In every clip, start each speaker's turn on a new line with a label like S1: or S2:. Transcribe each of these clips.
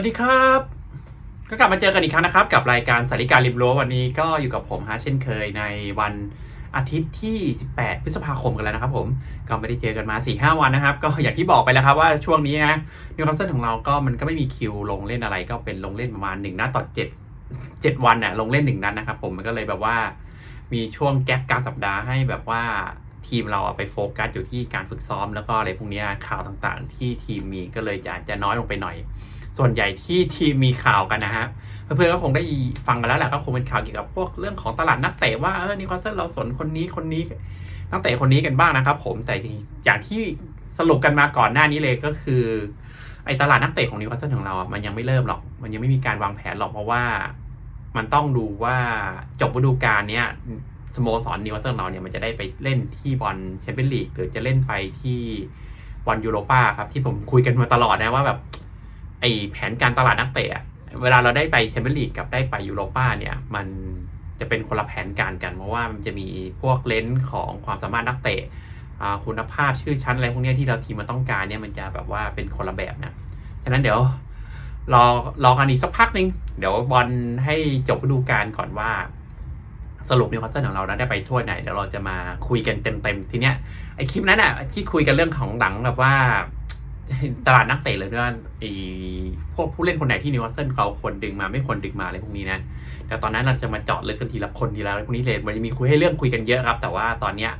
S1: วัสดีครับ ก็กลับมาเจอกันอีกครั้งนะครับ กับรายการสาริการริมรั้ววันนี้ก็อยู่กับผมฮะเช่นเคยในวันอาทิตย์ที่ 18 พฤษภาคมกันแล้วนะครับ ผมก็ไม่ได้เจอกันมา 4-5 วันนะครับ ก็อย่างที่บอกไปแล้วครับว่าช่วงนี้นะนิวคาสเซิลของเราก็มันก็ไม่มีคิวลงเล่นอะไร ก็เป็นลงเล่นประมาณ1นัดต่อ7 7 วันน่ะลงเล่น1นัดนะครับ ผมมันก็เลยแบบว่ามีช่วงแก๊ปกลารสัปดาห์ให้แบบว่าทีมเราไปโฟกัสอยู่ที่การฝึกซ้อมแล้วก็อะไรพวกนี้ข่าวต่างๆ ที่ทีมมีก็เลยจะจะน้อยลงไปหน่อย ส่วนใหญ่ที่ทีมมีข่าวกันนะฮะเพื่อนๆก็คงได้ฟังกันแล้วแหละก็คงเป็นข่าวเกี่ยวกับพวกเรื่องของตลาดนักเตะว่าเออนิวคาสเซิลเราสนคนนี้คนนี้นักเตะคนนี้กันบ้างนะครับ ผมแต่อย่างที่สรุปกันมาก่อนหน้านี้เลยก็คือ ไอ้ตลาดนักเตะของนิวคาสเซิลของเราอะมันยังไม่เริ่มหรอก มันยังไม่มีการวางแผนหรอกเพราะว่า มันต้องดูว่าจบฤดูกาลเนี้ยสโมสรนิวคาสเซิลเราเนี่ยมันจะได้ไปเล่นที่บอลแชมเปี้ยนลีกหรือจะเล่นไปที่บอลยูโรปาครับที่ผมคุยกันมาตลอดนะว่าแบบ ไอแผนการตลาดนักเตะอะเวลาเราได้ไปแชมเปี้ยนลีกกับได้ไปยูโรป้าเนี่ยมันจะเป็นคนละแผนการกัน เพราะว่ามันจะมีพวกเลนส์ของความสามารถนักเตะคุณภาพชื่อชั้นอะไรพวกนี้ที่เราทีมมันต้องการเนี่ยมันจะแบบว่าเป็นคนละแบบนะฉะนั้นเดี๋ยวรอรอกันอีกสักพักหนึง เดี๋ยวบอลให้จบฤดูกาลก่อนว่า สรุปนิวคาสเซิลของเรานะได้ไปทั่วไหนเดี๋ยวเราจะมาคุยกันเต็มๆทีเนี้ยไอคลิปนั้นอะที่คุยกันเรื่องของหลังแบบว่า ตลาดนักเตะเลยด้วยไอ้พวกผู้เล่นคนไหนที่นิวคาสเซิลเราควรดึงมาไม่ควรดึงมาอะไรพวกนี้นะแต่ตอนนั้นเราจะมาเจาะลึกกันทีละคนทีละพวกนี้เลยมันจะมีคุยให้เรื่องคุยกันเยอะครับ แต่ว่าตอนเนี้ย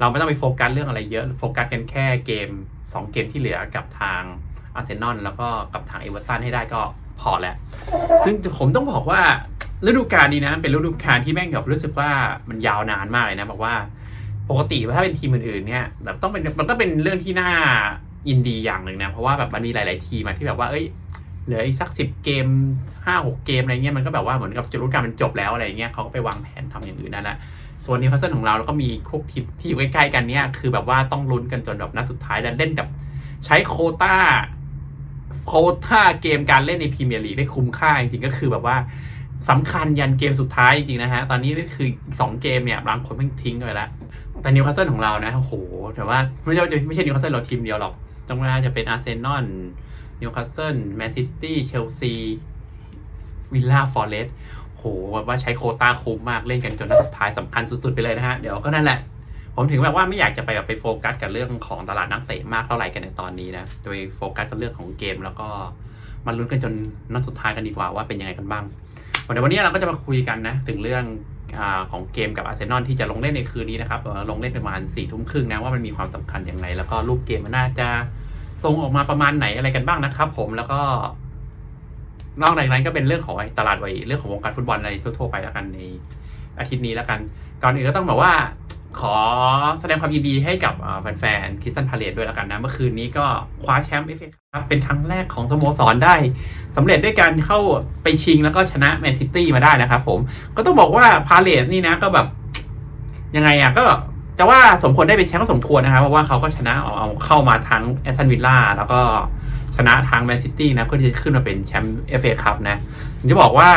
S1: เราไม่ต้องไปโฟกัสเรื่องอะไรเยอะโฟกัสกันแค่เกม 2 เกมที่เหลือกับทางอาร์เซนอลแล้วก็กับทางเอเวอร์ตันให้ได้ก็พอแล้ว ซึ่งผมต้องบอกว่าฤดูกาลนี้นะเป็นฤดูกาลที่แม่งแบบรู้สึกว่ามันยาวนานมากเลยนะบอกว่าปกติถ้าเป็นทีมอื่นๆเนี่ยแบบต้องเป็นมันก็เป็นเรื่องที่น่า ยินดีอย่างหนึ่งนะ เพราะว่าแบบมันมีหลาย ๆ ทีมอะที่แบบว่าเอ้ยเหลืออีกสักสิบเกมห้าหกเกมอะไรเงี้ยมันก็แบบว่าเหมือนกับจุดรู้การมันจบแล้วอะไรเงี้ยเขาก็ไปวางแผนทำอย่างอื่นนั่นแหละส่วนนิวคาสเซิลของเราแล้วก็มีคุกทีมที่อยู่ใกล้ๆกันเนี่ยคือแบบว่าต้องลุ้นกันจนแบบนัดสุดท้ายแล้วเล่นแบบใช้โคต้าโคต้าเกมการเล่นในพรีเมียร์ลีกได้คุ้มค่าจริงๆก็คือแบบว่าสำคัญยันเกมสุดท้ายจริงๆนะฮะ ตอนนี้นี่คือสองเกมเนี่ยบางคนไม่งทิ้งไปแล้ว แต่นิวคาสเซิลของเรานะโอ้โหแต่ว่าไม่ใช่ไม่ใช่นิวคาสเซิลเราทีมเดียวหรอกจังว่าจะเป็นอาร์เซนอลนิวคาสเซิลแมนซิตี้เชลซีวิลล่าฟอร์เรสโหแบบว่าใช้โคต้าคุ้มมากเล่นกันจนนัดสุดท้ายสำคัญสุดๆไปเลยนะฮะ เดี๋ยวก็นั่นแหละ ผมถึงแบบว่าไม่อยากจะไปแบบไปโฟกัสกับเรื่องของตลาดนักเตะมากเท่าไหร่กันในตอนนี้นะจะไปโฟกัสกับเรื่องของเกมแล้วก็มาลุ้นกันจนนัดสุดท้ายกันดีกว่าว่าเป็นยังไงกันบ้างวันวันนี้เราก็จะมาคุยกันนะ ถึงเรื่อง ของเกมกับอาร์เซนอลที่จะลงเล่นในคืนนี้นะครับลงเล่นประมาณ4ี่ทุ่มครึ่งนะว่ามันมีความสำคัญอย่างไร แล้วก็รูปเกมมันน่าจะทรงออกมาประมาณไหนอะไรกันบ้างนะครับ ผมแล้วก็ นอกจากนั้นก็เป็นเรื่องของตลาดวัยเรื่องของวงการฟุตบอลอะไรทั่วๆไปแล้วกันในอาทิตย์นี้แล้วกัน ก่อนอื่นก็ต้องบอกว่า อแสดงความยินดีให้กับแฟนๆคริสตันพาเลตด้วยแล้วกันนะ เมื่อคืนนี้ก็คว้าแชมป์เอฟเอครับเป็นครั้งแรกของสโมสรได้สำเร็จด้วยการเข้าไปชิงแล้วก็ชนะแมนซิตี้มาได้นะครับผมก็ต้องบอกว่าพาเลตนี่นะก็แบบยังไงอะก็จะว่าสมควรได้เป็นแชมป์ก็สมควรนะครับ เพราะว่าเขาก็ชนะเอาเอาเข้ามาทั้งแอสตันวิลล่าแล้วก็ชนะทางแมนซิตี้นะเพื่อที่จะขึ้นมาเป็นแชมป์เอฟเอคัพนะผมจะบอกว่า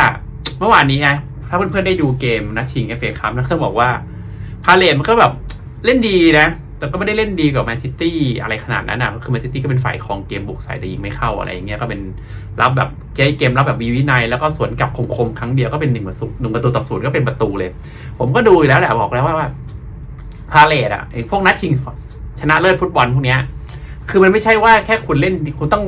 S1: เมื่อวานนี้นะถ้าเพื่อนๆได้ดูเกมนัดชิงเอฟเอคัพนะต้องบอกว่า พาเลตมันก็แบบเล่นดีนะ แต่ก็ไม่ได้เล่นดีกว่าแมนซิตี้อะไรขนาดนั้นนะก็คือแมนซิตี้ก็เป็นฝ่ายของเกมบุกใส่แต่ยิงไม่เข้าอะไรอย่างเงี้ยก็เป็นรับแบบเกมรับแบบมีวินัยแล้วก็สวนกลับคมๆครั้งเดียวก็เป็นหนึ่งประตูหนึ่งประตูต่อศูนย์ก็เป็นประตูเลย ผมก็ดูแล้วแหละบอกแล้วว่าว่าพาเลตอะไอ้พวกนัดชิงชนะเลิศฟุตบอลพวกเนี้ยคือมันไม่ใช่ว่าแค่คุณเล่นคุณต้อง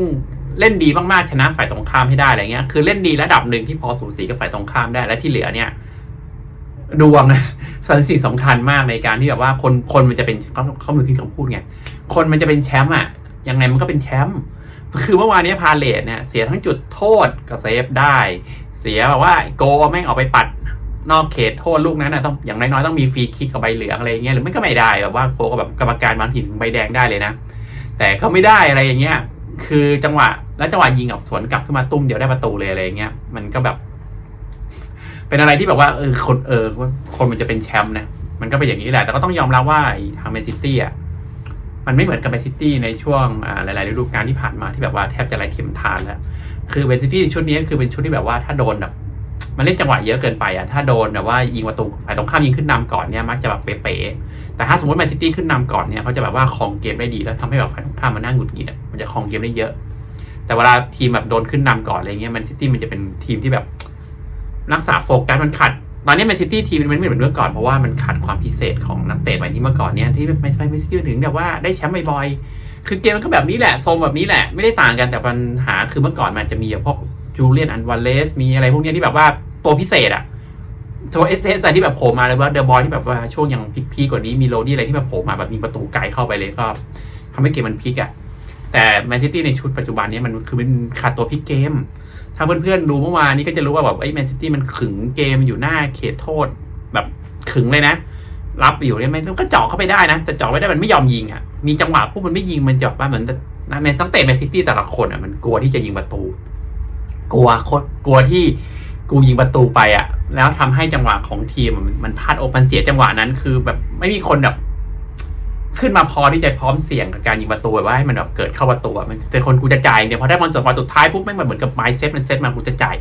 S1: เล่นดีมากๆชนะฝ่ายตรงข้ามให้ได้อะไรเงี้ย คือเล่นดีระดับหนึ่งที่พอสูสีกับฝ่ายตรงข้ามได้และที่เหลือเนี่ย ดวง สันสิ่งสำคัญมากในการที่แบบว่าคนคนมันจะเป็นเขาเขามือที่คำพูดไงคนมันจะเป็นแชมป์อะยังไงมันก็เป็นแชมป์คือเมื่อวานนี้พาเลตเนี่ยเสียทั้งจุดโทษก็เซฟได้ เสียแบบว่าโกแม่งออกไปปัดนอกเขตโทษลูกนั้นนะต้องอย่างน้อยๆต้องมีฟรีคิกกับใบเหลืองอะไรเงี้ยหรือไม่ก็ไม่ได้แบบว่าโกก็แบบกรรมการบางทีถึงใบแดงได้เลยนะ แต่เขาไม่ได้อะไรอย่างเงี้ย คือจังหวะแล้วจังหวะยิงออกสวนกลับขึ้นมาตุ้มเดียวได้ประตูเลยอะไรเงี้ยมันก็แบบ เป็นอะไรที่แบบว่าเออคนเออว่าคนมันจะเป็นแชมป์นะมันก็เป็นอย่างนี้แหละ แต่ก็ต้องยอมรับว่าไอ้ทางแมนซิตี้อะมันไม่เหมือนกับแมนซิตี้ในช่วงหลายๆฤดูกาลที่ผ่านมาที่แบบว่าแทบจะไร้เข็มทานแล้ว คือแมนซิตี้ชุดนี้คือเป็นชุดที่แบบว่าถ้าโดนแบบมันเล่นจังหวะเยอะเกินไปอะถ้าโดนแบบว่ายิงประตูฝ่ายตรงข้ามยิงขึ้นนำก่อนเนี่ยมักจะแบบเป๋ๆแต่ถ้าสมมติแมนซิตี้ขึ้นนำก่อนเนี่ยเขาจะแบบว่าครองเกมได้ดีแล้วทำให้แบบฝ่ายตรงข้ามมันน่าหงุดหงิดมันจะครองเกมได้เยอะ แต่เวลาทีมแบบโดนขึ้นนำก่อนอะไรเงี้ยแมนซิตี้มันจะเป็นทีมที่แบบ รักษาโฟกัสมันขัดตอนนี้แมนซิตี้ทีมมันไม่เหมือนเมื่อก่อนเพราะว่ามันขาดความพิเศษของนักเตะใหม่ที่เมื่อก่อนเนี้ยที่แมนซิตี้ถึงแบบว่าได้แชมป์บ่อยๆคือเกมมันก็แบบนี้แหละทรงแบบนี้แหละไม่ได้ต่างกันแต่ปัญหาคือเมื่อก่อนมันจะมีพวกจูเลียนอันวาเลสมีอะไรพวกเนี้ยที่แบบว่าตัวพิเศษอะตัวเอสเอสที่แบบโผล่มาเลยว่าเดอะบอยที่แบบว่าช่วงยังพีคๆกว่านี้มีโรดี้อะไรที่แบบโผล่มาแบบมีประตูไกลเข้าไปเลยก็ทำให้เกมมันพลิกอะแต่แมนซิตี้ในชุดปัจจุบันนี้มันคือมันขาดตัวพลิกเกม ถ้าเพื่อนๆดูเมื่อวานนี้ก็จะรู้ว่าแบบไอ้แมนซิตี้มันขึงเกมอยู่หน้าเขตโทษ แบบขึงเลยนะ รับอยู่เนี่ยมันก็เจาะเข้าไปได้นะแต่เจาะไม่ได้มันไม่ยอมยิงอะมีจังหวะพวกมันไม่ยิงมันเจาะว่าเหมือนแมนตั้งแต่แมนซิตี้แต่ละคนอะมันกลัวที่จะยิงประตู กลัวโคตรกลัวที่กูยิงประตูไปอะ แล้วทำให้จังหวะของทีมมันมันพลาดโอกมันเสียจังหวะนั้น คือแบบไม่มีคนแบบ ขึ้นมาพอที่จะพร้อมเสี่ยงกับการยิงประตูแบบว่าให้มันแบบเกิดเข้าประตูมันแต่คนกูจะจ่ายเนี่ยพอได้บอลสุดบอลสุดท้ายปุ๊บแม่งแบบเหมือนกับไมเซ็ตมันเซ็ตมากูจะจ่าย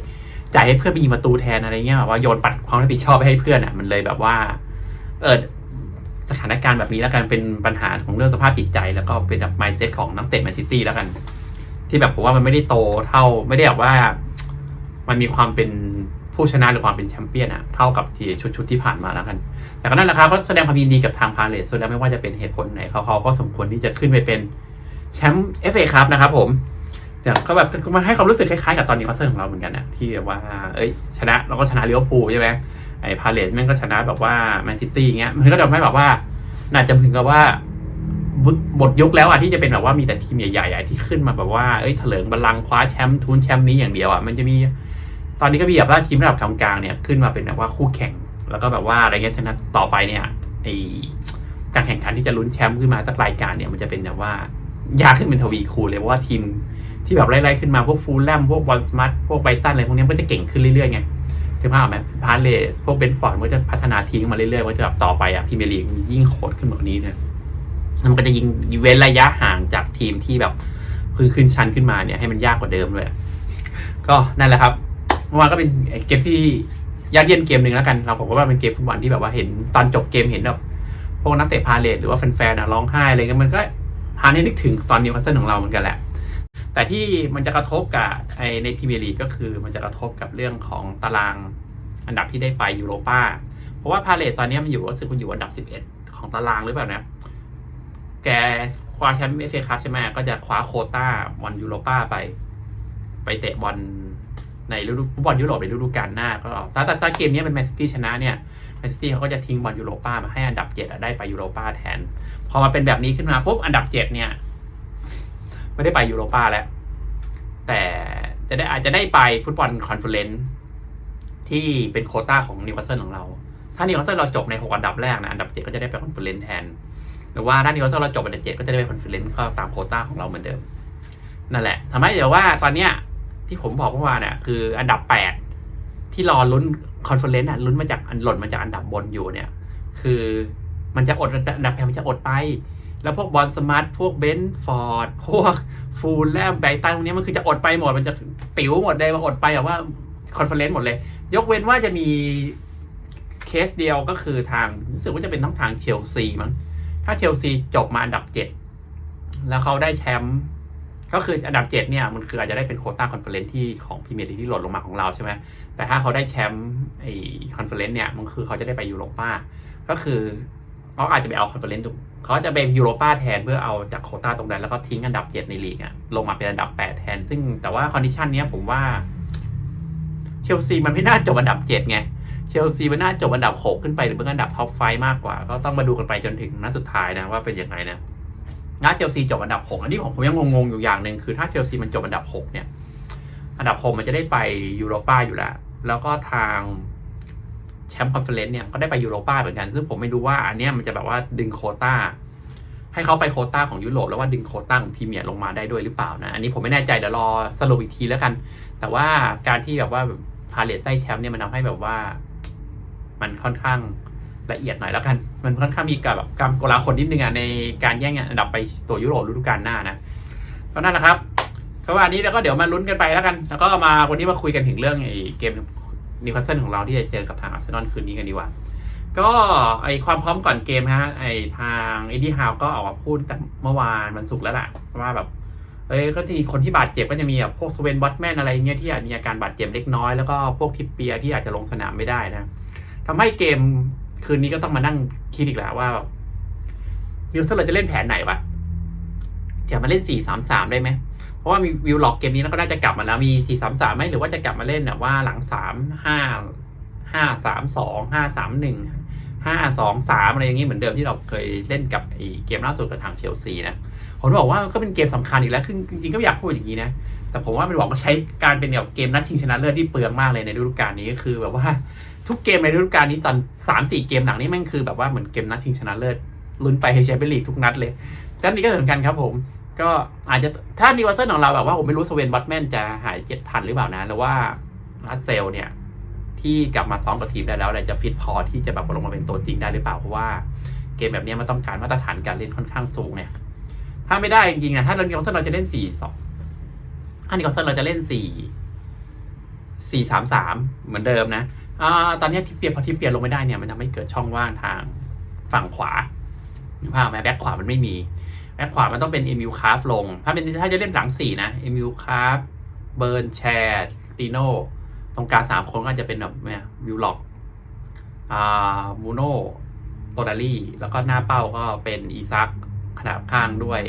S1: จ่ายให้เพื่อนไปยิงประตูแทนอะไรเงี้ยแบบว่าโยนปัดความรับผิดชอบไปให้เพื่อนอะมันเลยแบบว่า เออสถานการณ์แบบนี้แล้วกันเป็นปัญหาของเรื่องสภาพจิตใจ แล้วก็เป็นแบบไมซ์เซ็ตของนักเตะแมนซิตี้แล้วกัน ที่แบบผมว่ามันไม่ได้โตเท่าไม่ได้แบบว่า มันมีความเป็น ผู้ชนะหรือความเป็นแชมเปี้ยนอะเท่ากับที่ชุดชุดที่ผ่านมาแล้วกัน แต่ก็นั่นแหละครับก็แสดงความยินดีกับทางพาเลสส่วนแล้วไม่ว่าจะเป็นเหตุผลไหนเขาเขาก็สมควรที่จะขึ้นไปเป็นแชมป์เอฟเอครับนะครับผมแต่เขาแบบมันให้ความรู้สึกคล้ายๆกับตอนนี้คอนเสิร์ตของเราเหมือนกันนะที่แบบว่า เอ้ย ชนะเราก็ชนะลิเวอร์พูลใช่ไหมไอ้พาเลสแม่งก็ชนะแบบว่าแมนซิตี้เงี้ยมันก็ทำให้แบบว่า น่าจะถึงกับว่าหมดยุคแล้วอะที่จะเป็นแบบว่ามีแต่ทีมใหญ่ๆที่ขึ้นมาแบบว่าเอ้ยเถลิงบัลลังก์คว้าแชมป์ทุนแชมป์นี้อย่างเดียวอะมันจะมี ตอนนี้ก็มีแบบว่าทีมระดับกลางๆเนี่ยขึ้นมาเป็นแบบว่าคู่แข่ง แล้วก็แบบว่าอะไรเงี้ยฉะนั้นต่อไปเนี่ยไอการแข่งขันที่จะลุ้นแชมป์ขึ้นมาสักรายการเนี่ยมันจะเป็นแบบว่ายากขึ้นเป็นทวีคูณเลยเพราะว่าทีมที่แบบไล่ๆขึ้นมาพวกฟูลแลมพวกบอลสมาร์ทพวกไบตันอะไรพวกนี้ก็จะเก่งขึ้นเรื่อยๆไงถึงภาพไหมพาเลส พวกเบนฟอร์ดมันก็จะพัฒนาทีมขึ้นมาเรื่อยๆว่าจะแบบต่อไปอะพรีเมียร์ลีกยิ่งโหดขึ้นแบบนี้เนี่ยมันก็จะยิงเว้นระยะห่างจากทีมที่แบบเพิ่งขึ้นชั้นขึ้นมาเนี่ยให้มันยากกว่าเดิมด้วย ก็นั่นแหละครับ เมื่อวานก็เป็นเกมที่ยอดเยี่ยมเกมหนึ่งแล้วกัน เราผมว่าเป็นเกมฟุตบอลที่แบบว่าเห็นตอนจบเกมเห็นแบบพวกนักเตะพาเลทหรือว่าแฟนๆนะร้องไห้อะไรเงี้ยมันก็พาให้นึกถึงตอนนิวคาสเซิลของเราเหมือนกันแหละ แต่ที่มันจะกระทบกับไอในพรีเมียร์ลีกก็คือมันจะกระทบกับเรื่องของตารางอันดับที่ได้ไปยูโรปาเพราะว่าพาเลทตอนนี้มันอยู่รู้สึกมันอยู่อันดับ 11 ของตารางหรือเปล่านะแกคว้าแชมป์เอฟเอคัพใช่ไหมก็จะคว้าโคต้าบอลยูโรปาไป ไปเตะบอล ในฤดูฟุตบอลยุโรปในฤดูกาลหน้าก็ถ้าถ้าเกมนี้เป็นแมนซิตี้ชนะเนี่ยแมนซิตี้เขาก็จะทิ้งบอลยูโรป้ามาให้อันดับเจ็ดอะได้ไปยูโรป้าแทน พอมาเป็นแบบนี้ขึ้นมาปุ๊บอันดับเจ็ดเนี่ย ไม่ได้ไปยูโรป้าแล้ว แต่จะได้อาจจะได้ไปฟุตบอลคอนเฟอเรนซ์ที่เป็นโคต้าของนิวคาสเซิลของเรา ถ้านิวคาสเซิลเราจบในหกอันดับแรกนะอันดับเจ็ดก็จะได้ไปคอนเฟอเรนซ์แทน หรือว่าถ้านิวคาสเซิลเราจบอันดับเจ็ดก็จะได้ไปคอนเฟอเรนซ์ก็ตามโคต้าของเราเหมือนเดิมนั่นแหละทำให้เดี๋ยวว่าตอนเนี้ย ที่ผมบอกเมื่อวานเนี่ยคืออันดับแปดที่รอลุ้นคอนเฟอเรนซ์อะลุ้นมาจากอันหล่นมาจากอันดับบนอยู่เนี่ย คือมันจะอดอันดับแพมันจะอดไป แล้วพวกบอลสมาร์ทพวกเบนฟอร์ดพวกฟูลแลมไบตันพวกนี้มันคือจะอดไปหมดมันจะปิ๋วหมดเลยมาอดไปแบบว่าคอนเฟอเรนซ์หมดเลย ยกเว้นว่าจะมีเคสเดียวก็คือทางรู้สึกว่าจะเป็นต้องทางเชลซีมั้งถ้าเชลซีจบมาอันดับเจ็ดแล้วเขาได้แชมป์ ก็คืออันดับเจ็ดเนี่ยมันคืออาจจะได้เป็นโคต้าคอนเฟอเรนซ์ที่ของพรีเมียร์ลีกที่หล่นลงมาของเราใช่ไหมแต่ถ้าเขาได้แชมป์ไอคอนเฟอเรนซ์เนี่ยมันคือเขาจะได้ไปยูโรป้าก็คือเขาอาจจะไปเอาคอนเฟอเรนซ์เขาจะไปยูโรป้าแทนเพื่อเอาจากโคต้าตรงนั้นแล้วก็ทิ้งอันดับเจ็ดในลีกอะลงมาเป็นอันดับแปดแทน ซึ่งแต่ว่าคอนดิชันเนี้ยผมว่าเชลซีมันไม่น่าจบอันดับเจ็ดไงเชลซีมันน่าจบอันดับหกขึ้นไปหรือเป็นอันดับท็อปไฟมากกว่า ก็ต้องมาดูกันไปจนถึงนัดสุดท้ายนะว่าเป็นยังไงนะ ถ้าเชลซีจบอันดับ 6 อันนี้ผมผมยังงงๆอยู่อย่างหนึ่งคือถ้าเชลซีมันจบอันดับ 6 เนี่ย อันดับ 6 มันจะได้ไปยูโรป้าอยู่แล้ว แล้วก็ทางแชมป์คอนเฟอเรนซ์เนี่ยก็ได้ไปยูโรป้าเหมือนกัน ซึ่งผมไม่รู้ว่าอันเนี้ยมันจะแบบว่าดึงโคต้า ให้เขาไปโคต้าของยุโรปแล้วว่าดึงโคต้าของพรีเมียร์ลงมาได้ด้วยหรือเปล่านะ อันนี้ผมไม่แน่ใจเดี๋ยวรอสรุปอีกทีแล้วกัน แต่ว่าการที่แบบว่าพาเลสได้แชมป์เนี่ยมันทำให้แบบว่า มันค่อนข้าง ละเอียดหน่อยแล้วกัน มันค่อนข้างมีกับแบบการโกลาคนนิดนึงอะในการแย่งอันดับไปตัวยุโรปฤดูกาลหน้านะก็นั่นแหละครับก็ว่าอันนี้แล้วก็เดี๋ยวมาลุ้นกันไปแล้วกัน แล้วก็มาวันนี้มาคุยกันถึงเรื่องไอ้เกมนิวคาสเซิลของเราที่จะเจอกับทางอาร์เซนอลคืนนี้กันดีกว่า ก็ไอความพร้อมก่อนเกมฮะไอทางเอ็ดดี้ฮาวก็ออกมาพูดแต่เมื่อวานวันศุกร์แล้วแหละว่าแบบเอ้ยก็จะมีคนที่บาดเจ็บก็จะมีแบบพวกสเวนบอตแมนอะไรเงี้ยที่อาจมีอาการบาดเจ็บเล็กน้อยแล้วก็พวกทิปเปียที่อาจจะลงสนามไม่ได้นะทำให้เกม คืนนี้ก็ต้องมานั่งคิดอีกแล้วว่านิวซีแลนด์จะเล่นแผนไหนวะจะมาเล่นสี่สามสามได้ไหม เพราะว่ามีวิวล็อกเกมนี้แล้วก็น่าจะกลับมาแล้ว มีสี่สามสามไหมหรือว่าจะกลับมาเล่นแบบว่าหลังสามห้าห้าสามสองห้าสามหนึ่งห้าสองสามอะไรอย่างนี้เหมือนเดิมที่เราเคยเล่นกับไอเกมล่าสุดกับทางเชลซีนะ ผมบอกว่าก็เป็นเกมสำคัญอีกแล้วคือจริงๆก็ไม่อยากพูดอย่างนี้นะ แต่ผมว่ามันบอกว่าใช้การเป็นแบบเกมนัดชิงชนะเลิศที่เปลืองมากเลยในฤดูกาลนี้ก็คือแบบว่า ทุกเกมในฤดูกาลนี้ตอนสามสี่เกมหลังนี่แม่งคือแบบว่าเหมือนเกมนัดชิงชนะเลิศลุ้นไปให้แชมเปี้ยนลีกทุกนัดเลยด้านนี้ก็เหมือนกันครับผม ก็อาจจะถ้านิวาเซิลของเราแบบว่าผมไม่รู้สเวนบัตแมนจะหายเจ็บทันหรือเปล่านะหรือว่ารัสเซลเนี่ยที่กลับมาซ้อมกับทีมได้แล้วจะฟิตพอที่จะแบบลงมาเป็นตัวจริงได้หรือเปล่าเพราะว่าเกมแบบนี้มันต้องการมาตรฐานการเล่นค่อนข้างสูงเนี่ยถ้าไม่ได้จริงๆนะถ้าเรานิวาเซิลเราจะเล่นสี่สองถ้านิวาเซิลเราจะเล่นสี่สี่สามสามเหมือนเดิมนะ ตอนนี้ที่เปลี่ยนพอที่เปลี่ยนลงไม่ได้เนี่ยมันทำให้เกิดช่องว่างทางฝั่งขวาหรือภาพไหมแบ็คขวามันไม่มีแบ็คขวามันต้องเป็นเอมิลคาฟลง ถ้าเป็นถ้าจะเล่นหลังสี่นะเอมิลคาฟเบิร์นแชร์ติโนตรงกลางสามคนก็จะเป็นแบบเนี่ยวิวล็อกอ่ามูโนโตดาลี่แล้วก็หน้าเป้าก็เป็นอีซักขนาบข้างด้วย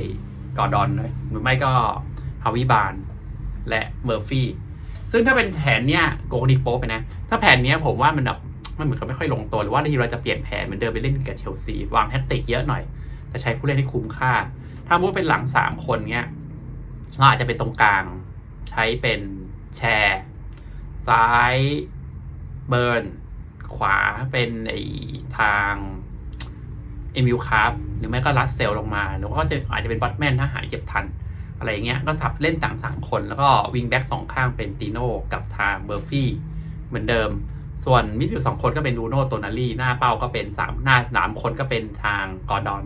S1: กอร์ดอนเลยหรือไม่ก็ฮาวิบาน และเมอร์ฟี่ ซึ่งถ้าเป็นแผนเนี้ยโกนิโป๊ไปนะ ถ้าแผนเนี้ยผมว่ามันแบบมันเหมือนกับไม่ค่อยลงตัวหรือว่าทีเราจะเปลี่ยนแผนเหมือนเดิมไปเล่นกับเชลซีวางแท็กติกเยอะหน่อย แต่ใช้ผู้เล่นที่คุ้มค่า ถ้ามุดเป็นหลังสามคนเนี้ยเราอาจจะเป็นตรงกลาง ใช้เป็นแชร์ซ้ายเบิร์นขวาเป็นไอทางเอมิลคาร์ฟหรือไม่ก็ลัสเซลลงมาหรือว่าก็จะอาจจะเป็นบอตแมนถ้าหายเจ็บทัน อะไรเงี้ยก็สับเล่นต่างสามคนแล้วก็วิงแบ็กสองข้างเป็นติโน่กับทางเบอร์ฟี่เหมือนเดิม ส่วนมิดฟิลด์สองคนก็เป็นลูโน่โตนาลีหน้าเป้าก็เป็นสามหน้าสามคนก็เป็นทางกอร์ดอน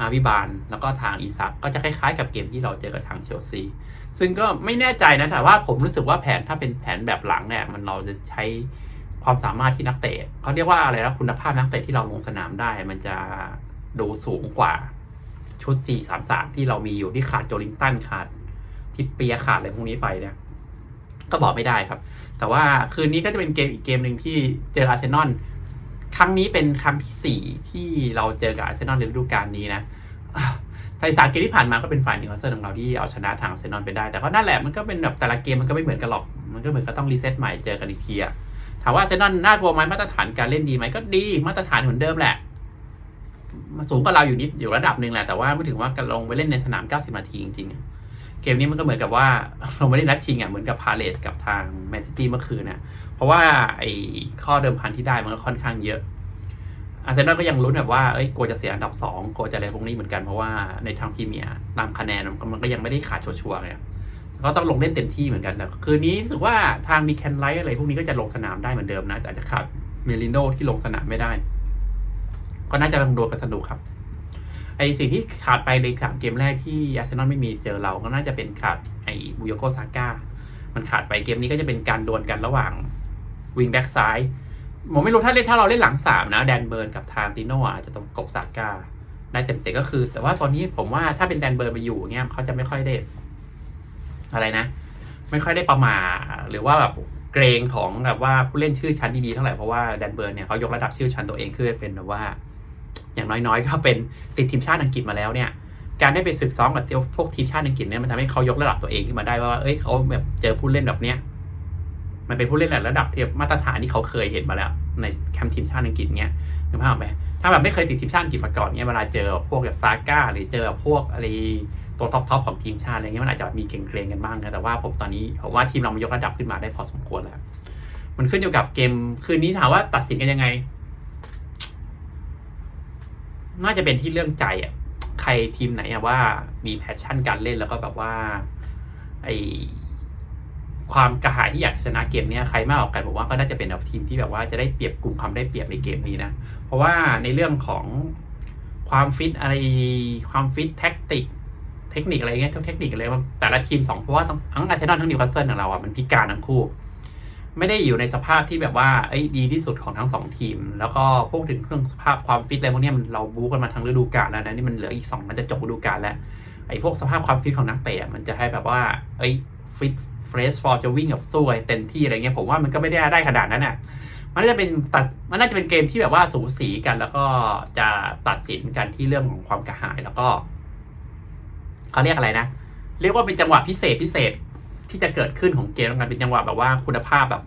S1: อาวิบาลแล้วก็ทางอีซักก็จะคล้ายๆกับเกมที่เราเจอกับทางเชลซีซึ่งก็ไม่แน่ใจนะแต่ว่าผมรู้สึกว่าแผนถ้าเป็นแผนแบบหลังเนี่ยมันเราจะใช้ความสามารถที่นักเตะเขาเรียกว่าอะไรนะคุณภาพนักเตะที่เราลงสนามได้ มันจะดูสูงกว่า ชุด 4 3 3 ที่เรามีอยู่ที่ขาดโจลิงตันขาดทิปเปียขาดอะไรพวกนี้ไปเนี่ยก็บอกไม่ได้ครับ แต่ว่าคืนนี้ก็จะเป็นเกมอีกเกมหนึ่งที่เจออาร์เซนอลครั้งนี้เป็นครั้งที่สี่ที่เราเจอกับอาร์เซนอลในฤดูกาลนี้นะอะไทยสามเกมที่ผ่านมาก็เป็นฝ่ายนิวคาสเซิลของเราที่เอาชนะทางอาร์เซนอลไปได้ แต่ก็นั่นแหละมันก็เป็นแบบแต่ละเกมมันก็ไม่เหมือนกันหรอก มันก็เหมือนก็ต้องรีเซ็ตใหม่เจอกันอีกทีอะถามว่าอาร์เซนอลน่ากลัวไหมมาตรฐานการเล่นดีไหมก็ดีมาตรฐานเหมือนเดิมแหละ มาสูงกว่าเราอยู่นิดอยู่ระดับหนึ่งแหละแต่ว่าไม่ถึงว่าการลงไปเล่นในสนาม 90 นาทีจริงๆเกมนี้มันก็เหมือนกับว่าเราไม่ได้นัดชิงอะเหมือนกับพาเลสกับทางแมนซิตี้เมื่อคืนนะเพราะว่าไอ้ข้อเดิมพันที่ได้มันก็ค่อนข้างเยอะอาร์เซนอลก็ยังลุ้นแบบว่าเอ้ยกลัวจะเสียอันดับสองกลัวจะอะไรพวกนี้เหมือนกันเพราะว่าในทางพรีเมียร์ตามคะแนนมันก็ยังไม่ได้ขาดชัวร์ๆเลยก็ต้องลงเล่นเต็มที่เหมือนกันแต่คืนนี้รู้สึกว่าทางดีแคนไลท์อะไรพวกนี้ก็จะลงสนามได้เหมือนเดิมนะแต่อาจจะขาดเมลิโนที่ลงสนามไม่ได้ ก็น่าจะลงดวลกันสนุกครับ ไอสิ่งที่ขาดไปในสามเกมแรกที่อาร์เซนอลไม่มีเจอเราก็น่าจะเป็นขาดไอบุโยโกซาก้ามันขาดไปเกมนี้ก็จะเป็นการดวลกันระหว่างวิงแบ็กซ้ายผมไม่รู้ถ้าเล่นถ้าเราเล่นหลังสามนะแดนเบิร์นกับทางติโนอาจจะต้องกบซาก้าได้เต็มเตะก็คือ แต่ว่าตอนนี้ผมว่าถ้าเป็นแดนเบิร์นมาอยู่เงี้ยเขาจะไม่ค่อยได้อะไรนะ ไม่ค่อยได้ประมาหรือว่าแบบเกรงของแบบว่าผู้เล่นชื่อชั้นดีๆเท่าไหร่เพราะว่าแดนเบิร์นเนี่ยเขายกระดับชื่อชั้นตัวเองขึ้นเป็นแบบว่า อย่างน้อยๆ ก็เป็นติดทีมชาติอังกฤษมาแล้วเนี่ย การได้ไปศึกซ้อมกับพวกทีมชาติอังกฤษเนี่ยมันทำให้เขายกระดับตัวเองขึ้นมาได้ว่า เอ้ยเขาแบบเจอผู้เล่นแบบเนี้ย มันเป็นผู้เล่นระดับที่มาตรฐานที่เขาเคยเห็นมาแล้ว ในแคมป์ทีมชาติอังกฤษเนี้ยนึกภาพไหมถ้าแบบไม่เคยติดทีมชาติอังกฤษมาก่อนเนี้ยเวลาเจอพวกแบบซาก้าหรือเจอพวกอะไรตัวท็อปทอปของทีมชาติอะไรเงี้ยมันอาจจะมีเก่งเกรงกันบ้างนะแต่ว่าผมตอนนี้ผมว่าทีมเรามันยกระดับขึ้นมาได้พอสมควรแล้ว มันขึ้นอยู่กับเกมคืนนี้ถามว่าตัดสินกันยังไง น่าจะเป็นที่เรื่องใจอะใครทีมไหนอะว่ามีแพชชั่นการเล่นแล้วก็แบบว่าไอความกระหายที่อยากชนะเกมเนี้ยใครมากกว่ากันผมว่าก็น่าจะเป็นทีมที่แบบว่าจะได้เปรียบกลุ่มความได้เปรียบในเกมนี้นะ เพราะว่าในเรื่องของความฟิตอะไรความฟิตแท็กติก เทคนิคอะไรเงี้ยทุกเทคนิคอะไรแต่ละทีมสองเพราะว่าทั้งอาร์เซนอลทั้งนิวคาสเซิลของเราอะมันพิการทั้งคู่ ไม่ได้อยู่ในสภาพที่แบบว่าไอ้ยดีที่สุดของทั้งสองทีม แล้วก็พูดถึงเรื่องสภาพความฟิตอะไรพวกนี้มันเราบู๊กันมาทั้งฤดูกาลแล้วนะนี่มันเหลืออีกสองมันจะจบฤดูกาลแล้วไอ้พวกสภาพความฟิตของนักเตะมันจะให้แบบว่าเอ้ยฟิตเฟรชฟอร์จะวิ่งกับสู้อะไรเต็มที่อะไรเงี้ยผมว่ามันก็ไม่ได้ได้ขนาดนั้นน่ะมันน่าจะเป็นตัดมันน่าจะเป็นเกมที่แบบว่าสูสีกันแล้วก็จะตัดสินกันที่เรื่องของความกระหายแล้วก็เขาเรียกอะไรนะ เรียกว่าเป็นจังหวะพิเศษพิเศษ ที่จะเกิดขึ้นของเกมแล้วกันเป็นจังหวะแบบว่าคุณภาพแบบ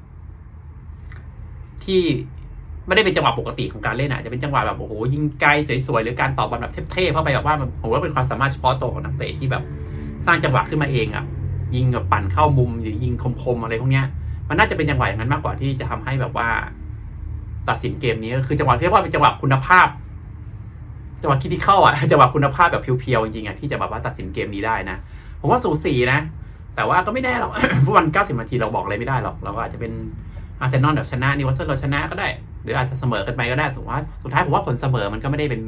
S1: ที่ไม่ได้เป็นจังหวะปกติของการเล่นอะจะเป็นจังหวะแบบโอ้โหยิงไกลสวยๆหรือการตอบบอลแบบเทพๆเข้าไปแบบว่ามันผมว่าเป็นความสามารถเฉพาะตัวของนักเตะที่แบบ สร้างจังหวะขึ้นมาเองอะยิงแบบปั่นเข้ามุมหรือยิงคมๆอะไรพวกเนี้ย มันน่าจะเป็นจังหวะอย่างนั้นมากกว่าที่จะทำให้แบบว่า ตัดสินเกมนี้ก็คือจังหวะที่เรียกว่าเป็นจังหวะคุณภาพจังหวะคิดที่เข้าอะจังหวะคุณภาพแบบเพียวๆจริงๆอะที่จะแบบว่าตัดสินเกมนี้ได้นะผมว่าสูสีนะ แต่ว่าก็ไม่แน่หรอกฟุตบอล90 นาทีเราบอกอะไรไม่ได้หรอก เราก็อาจจะเป็นอาร์เซนอลแบบชนะนิวคาสเซิลเราชนะก็ได้ หรืออาจจะเสมอกันไปก็ได้สมมติว่าสุดท้ายผมว่าผลเสมอมันก็ไม่ได้เป็น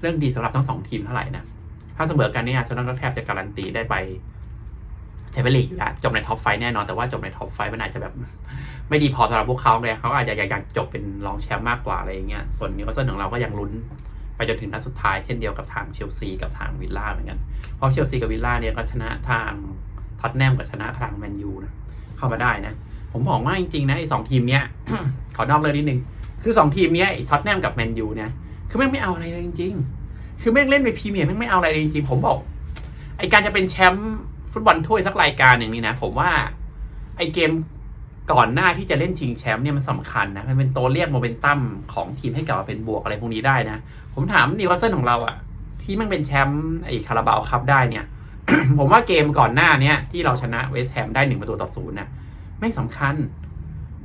S1: เรื่องดีสำหรับทั้งสองทีมเท่าไหร่นะถ้าเสมอกันเนี่ยอาร์เซนอลก็แทบจะการันตีได้ไปแชมเปี้ยนลีกอยู่แล้วจบในท็อปไฟแน่นอนแต่ว่าจบในท็อปไฟมันอาจจะแบบ ไม่ดีพอสำหรับพวกเขาเลยเขาอาจจะอยากจบเป็นรองแชมป์มากกว่าอะไรอย่างเงี้ยส่วนนิวคาสเซิลของเราก็ยังลุ้นไปจนถึงนัดสุดท้ายเช่นเดียวกับทางเชลซีกับทางวิลล่าเหมือนกันเพราะเชลซีกับวิลล่าเนี่ยก็ชนะทาง ท็อตแนมกับชนะทางแมนยูนะเข้ามาได้นะ ผมบอกว่าจริงๆนะไอ้สองทีมเนี้ยขอนอกเลยนิดนึงคือสองทีมเนี้ยท็อตแนมกับแมนยูเนี่ยคือแม่งไม่เอาอะไรเลยจริง ๆ คือแม่งเล่นในพรีเมียร์แม่งไม่เอาอะไรเลยจริงๆผมบอกไอ้การจะเป็นแชมป์ฟุตบอลถ้วยสักรายการหนึ่งนี่นะ ผมว่าไอ้เกมก่อนหน้าที่จะเล่นชิงแชมป์เนี่ยมันสำคัญนะ มันเป็นตัวเรียกโมเมนตัมของทีมให้กลับมาเป็นบวกอะไรพวกนี้ได้นะ ผมถามนิวคาสเซิลของเราอะที่มันเป็นแชมป์ไอ้คาราบาวคัพได้เนี่ย ผมว่าเกมก่อนหน้าเนี้ยที่เราชนะเวสต์แฮมได้หนึ่งประตูต่อศูนย์น่ะไม่งสำคัญ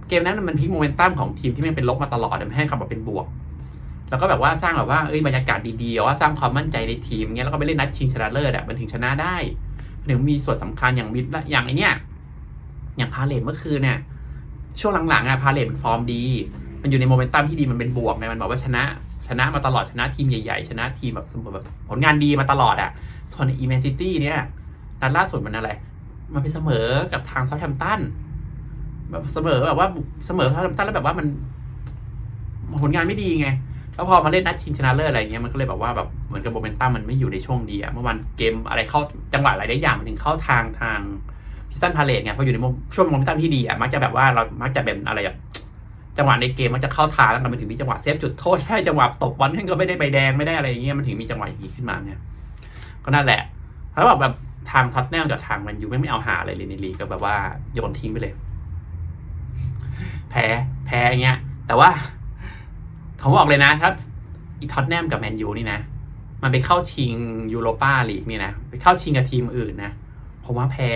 S1: เกมนั้นมันพลิกโมเมนตัมของทีมที่มันเป็นลบมาตลอดมันให้กลับมาเป็นบวก แล้วก็แบบว่าสร้างแบบว่าเอ้ยบรรยากาศดีๆว่าสร้างความมั่นใจในทีมเงี้ยแล้วก็ไปเล่นนัดชิงชนะเลิศอะมันถึงชนะได้มันถึงมีส่วนสำคัญอย่างมิดอย่างไอเนี้ยอย่างพาเลตเมื่อคืนเนี่ยช่วงหลังๆอะพาเลตมันฟอร์มดี มันอยู่ในโมเมนตัมที่ดีมันเป็นบวกไงมันบอกว่าชนะ นะมาตลอดชนะทีมใหญ่ๆ ชนะทีมแบบสมมติแบบผลงานดีมาตลอดอะส่วนอีแมนซิตี้เนี่ยนัดล่าสุดมันอะไร มันไปเสมอกับทางเซาท์แฮมป์ตันแบบเสมอแบบว่าเสมอเซาท์แฮมป์ตันแล้วแบบว่ามัน ผลงานไม่ดีไง แล้วพอมาเล่นนัดชิงชนะเลิศอะไรเงี้ยมันก็เลยแบบว่าแบบเหมือนกับโมเมนตัมมันไม่อยู่ในช่วงดีอะเมื่อวันเกมอะไรเข้าจังหวะอะไรได้อย่างมันถึงเข้าทางทางพิสตันพาเลตไงพออยู่ในช่วงโมเมนตัมที่ดีอะมักจะแบบว่าเรามักจะเป็นอะไรแบบ จังหวะในเกมมันจะเข้าทางแล้วมันถึงมีจังหวะเซฟจุดโทษได้จังหวะตบบอลนั่นก็ไม่ได้ใบแดงไม่ได้อะไรอย่างเงี้ยมันถึงมีจังหวะอย่างนี้ขึ้นมาเนี่ยก็นั่นแหละแล้วแบบแบบทางท็อตแนมกับทางแมันยูไม่ไม่เอาหาอะไรเลยในลีกก็แบบว่าโยนทิ้งไปเลย แพ้แพ้เงี้ย แต่ว่าผมบอกเลยนะถ้าอีท็อตแนมกับแมนยูนี่นะมันไปเข้าชิงยูโรปาลีกนี่นะไปเข้าชิงกับทีมอื่นนะผมว่าแพ้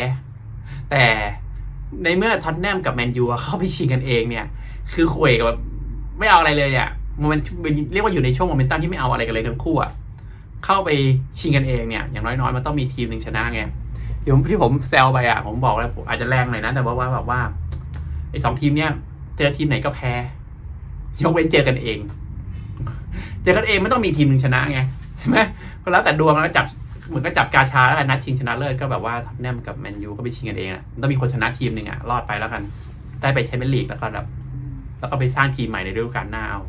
S1: แต่ในเมื่อท็อตแนมกับแมนยูเข้าไปชิงกันเองเนี่ย คือคุยกับแบบไม่เอาอะไรเลยเนี่ยโมเมนต์เรียกว่าอยู่ในช่วงโมเมนตัมที่ไม่เอาอะไรกันเลยทั้งคู่อะเข้าไปชิงกันเองเนี่ย อย่างน้อยๆมันต้องมีทีมหนึ่งชนะไงเดี๋ยวที่ผมแซวไปอะผมบอกแล้วผมอาจจะแรงหน่อยนะ แต่ว่าแบบว่าไอ้สองทีมเนี่ยเจอทีมไหนก็แพ้ยกเว้นเจอกันเอง เจอกันเองไม่ต้องมีทีมหนึ่งชนะไงใช่ไหมก็แล้วแต่ดวงแล้วจับเหมือนก็จับกาชาแล้วกันนัดชิงชนะเลิศก็แบบว่าท็อตแนมกับแมนยูก็ไปชิงกันเองอะต้องมีคนชนะทีมหนึ่งอะรอดไปแล้วกัน ได้ไปแชมเปี้ยนลีกแล้วก็แบบ แล้วก็ไปสร้างทีมใหม่ในฤดูกาลหน้าเอา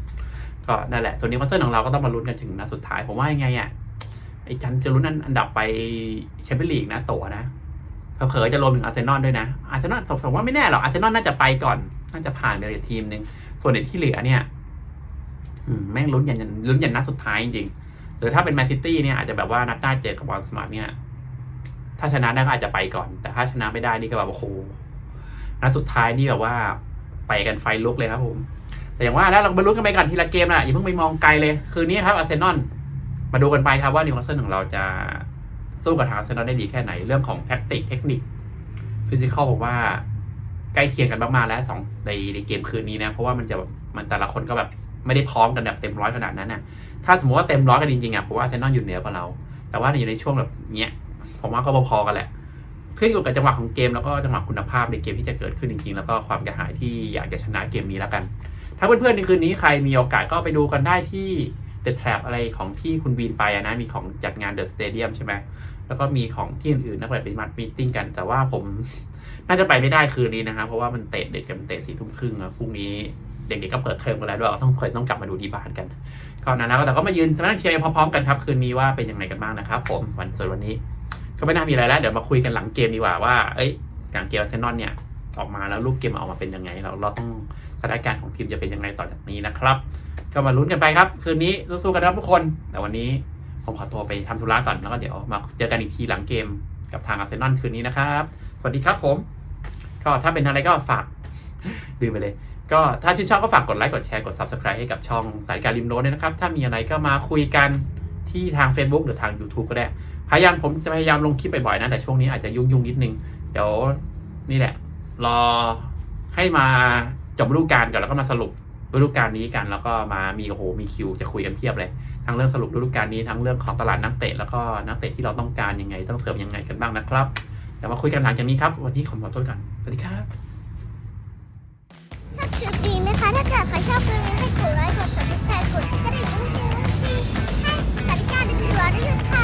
S1: ก็นั่นแหละ ส่วนนิวคาสเซิลของเราก็ต้องมาลุ้นกันถึงนัดสุดท้าย ผมว่ายังไงอะไอ้จันจะลุ้นอันดับไปแชมเปี้ยนลีกนะตั๋วนะเผลอจะรวมถึงอาร์เซนอลด้วยนะ อาร์เซนอลผมว่าไม่แน่หรอกอาร์เซนอลน่าจะไปก่อน น่าจะผ่านไปอีกทีมหนึ่งส่วนที่เหลือเนี่ยแม่งลุ้นยันลุ้นยันนัดสุดท้ายจริงๆหรือถ้าเป็นแมนซิตี้เนี่ยอาจจะแบบว่านัดหน้าเจอกับบอลสมาร์ทเนี่ยถ้าชนะได้ก็อาจจะไปก่อน แต่ถ้าชนะไม่ได้นี่ก็แบบโอ้โหนัดสุดท้ายนี่แบบว่า ไปกันไฟลุกเลยครับผม แต่อย่างว่าแล้วเราไปลุ้นกันไปก่อนทีละเกมนะอย่าเพิ่งไปมองไกลเลย คืนนี้ครับอาร์เซนอลมาดูกันไปครับว่านิวคาสเซิลของเราจะสู้กับทางอาร์เซนอลได้ดีแค่ไหนเรื่องของแท็กติกเทคนิคฟิสิกอลผมว่าใกล้เคียงกันมากๆแล้วสองในในเกมคืนนี้นะ เพราะว่ามันจะแบบมันแต่ละคนก็แบบไม่ได้พร้อมกันแบบเต็มร้อยขนาดนั้นนะถ้าสมมติว่าเต็มร้อยกันจริงๆอะผมว่าอาร์เซนอลอยู่เหนือกว่าเรา แต่ว่าอยู่ในช่วงแบบเนี้ยผมว่าก็พอๆกันแหละ ขึ้นอยู่กับจังหวะของเกมแล้วก็จังหวะคุณภาพในเกมที่จะเกิดขึ้นจริงๆ แล้วก็ความกระหายที่อยากจะชนะเกมนี้แล้วกัน ถ้าเพื่อนๆในคืนนี้ใครมีโอกาสก็ไปดูกันได้ที่ The Trap อะไรของที่คุณวีนไปนะมีของจัดงาน The Stadium ใช่ไหมแล้วก็มีของที่อื่นๆนักไปมัดมีติ้งกัน แต่ว่าผมน่าจะไปไม่ได้คืนนี้นะครับเพราะว่ามันเตะเด็กกันเตะสี่ทุ่มครึ่งอะพรุ่งนี้เด็กๆก็เปิดเทอมกันแล้วด้วยต้องเคยต้องกลับมาดูที่บ้านกันก็นะนะแต่ก็มายืนมานั่งเชียร์พร้อมๆกันครับคืนนี้ว่าเป็นยังไงกันบ้างนะครับ ผมวันสวนวันนี้ ก็ไม่น่ามีอะไรแล้ว เดี๋ยวมาคุยกันหลังเกมดีกว่าว่า เอ้ยหลังเกมอาร์เซนอลเนี่ยออกมาแล้วรูปเกมออกมาเป็นยังไง เราเราต้องสถานการณ์ของทีมจะเป็นยังไงต่อจากนี้นะครับ ก็มาลุ้นกันไปครับ คืนนี้สู้ๆกันนะครับทุกคน แต่วันนี้ผมขอตัวไปทำธุระก่อนแล้วก็เดี๋ยวมาเจอกันอีกทีหลังเกมกับทางอาร์เซนอลคืนนี้นะครับ สวัสดีครับผม ก็ถ้าเป็นอะไรก็ฝากลืมไปเลย ก็ถ้าชื่นชอบก็ฝากกดไลค์กดแชร์กด Subscribe ให้กับช่องสายการริมโน้นด้วยนะครับ ถ้ามีอะไรก็มาคุยกัน ที่ทาง Facebook หรือทาง YouTube ก็ได้ พยายามผมจะพยายามลงคลิปบ่อยๆนะ แต่ช่วงนี้อาจจะยุ่งๆนิดนึง เดี๋ยวนี่แหละ รอให้มาจบฤดูกาลก่อนแล้วก็มาสรุปฤดูกาลนี้กัน แล้วก็มามีโอ้โหมีคิวจะคุยกันเพียบเลยทั้งเรื่องสรุปฤดูกาลนี้ทั้งเรื่องของตลาดนักเตะแล้วก็นักเตะที่เราต้องการยังไง ต้องเสริมยังไงกันบ้างนะครับเดี๋ยวมาคุยกันหลังจากนี้ครับ วันนี้ขอขอตัวก่อนสวัสดีครับ
S2: ชอบคลิปนี้ไหมคะถ้าเกิดใครชอบคลิปนี้ให้กดไล Get